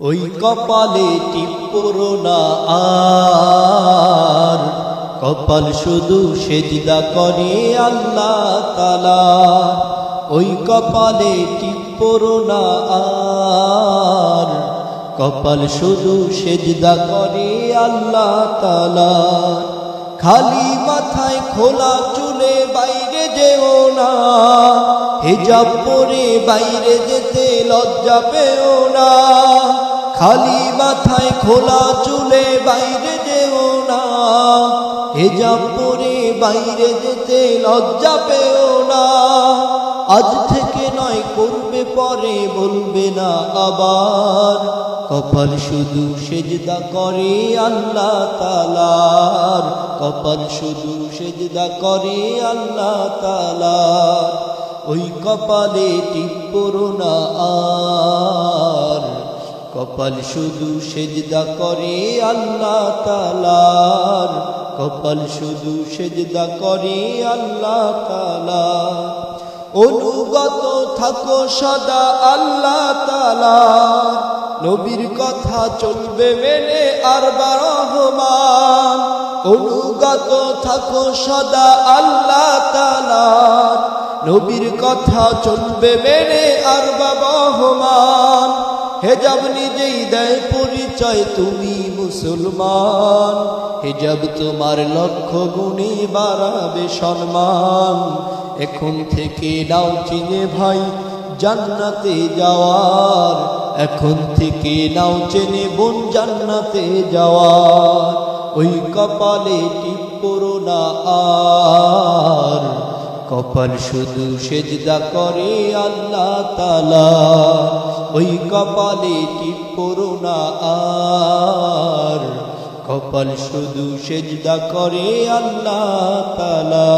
ওই কপালে টিপ্পরো না আর। কপাল শুধু সেজদা করে আল্লাহ তালা ওই কপালে টিপ্পরো না আর। কপাল শুধু সেজদা করে আল্লাহ তালা খালি মাথায় খোলা চুলে বাইরে যেও না। হিজাব পরে বাইরে যেতে লজ্জা পেও না। খালি মাথায় খোলা চুলে বাইরে যেও না। হিজাব পরে বাইরে যেতে লজ্জা পেও না। আজ থেকে নয় করবে পরে বলবে না আবার। কপাল শুধু সেজদা করে আল্লাহ তালার কপাল শুধু সেজদা করে আল্লাহ তালার ওই কপালে টিপ্পরো না আর। কপাল শুধু সেজদা করে আল্লাহ তালার কপাল শুধু সেজদা করে আল্লাহ তালা অনুগত থাকো সদা আল্লাহ তালা নবীর কথা চলবে মেনে আর রহমান অনুগত থাকো সদা আল্লাহ তালা নবীর কথা চলবে মেনে আর রহমান হেজাব নিজেই দেয় পরিচয়, তুমি মুসলমান। হেজাব তোমার লক্ষ্য গুণে বাড়াবে সম্মান। এখন থেকে নাও চিনে ভাই, জান্নাতে যাওয়ার। এখন থেকে নাও চেনে বোন, জান্নাতে যাওয়ার। ওই কপালে টিপ্পরো না আর। কপাল শুধু সেজদা করে আল্লাহ তালা ওই কপালে টিপ্পরো না আর। কপাল শুধু সেজদা করে আল্লাহ তালা